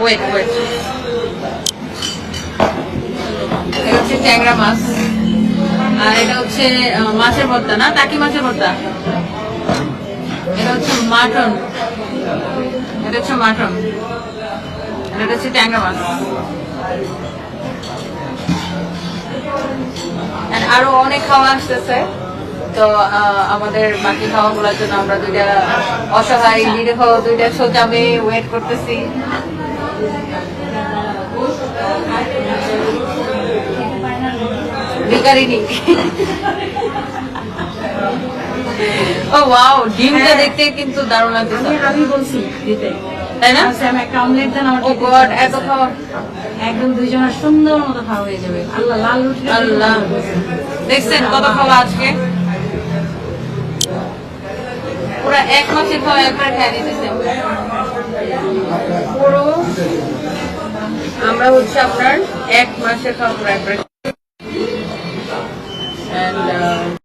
Wait wait এটা হচ্ছে ট্যাংরা মাছ। আর এটা হচ্ছে মাছের ভর্তা না? টাকি মাছের ভর্তা? এটা হচ্ছে মাটন। এটা হচ্ছে মাটন। এটা হচ্ছে ট্যাংরা মাছ। আরও অনেক খাওয়া আসতেছে। তো আমাদের বাকি খাওয়াগুলোর জন্য আমরা দুইটা অসহায় নিরীহ দুইটা সোজামে ওয়েট করতেছি। ভিকারিনী ও ওয়াও ডিমটা দেখতে কিন্তু দারুণ আমি বলছি তাই না? আচ্ছা, আমি অমলেট দেন আমার ও গড এত করছে। খাওয়া। একদম দুইজনের সুন্দর মতো খাওয়া হয়ে যাবে। আল্লাহ লাল রুটি আল্লাহ। দেখছেন কত খাওয়া আজকে? এক মাসের পর একবার খেয়ে পুরো আমরা হচ্ছে আপনার এক মাসের খাওয়া পুরো একবার uh,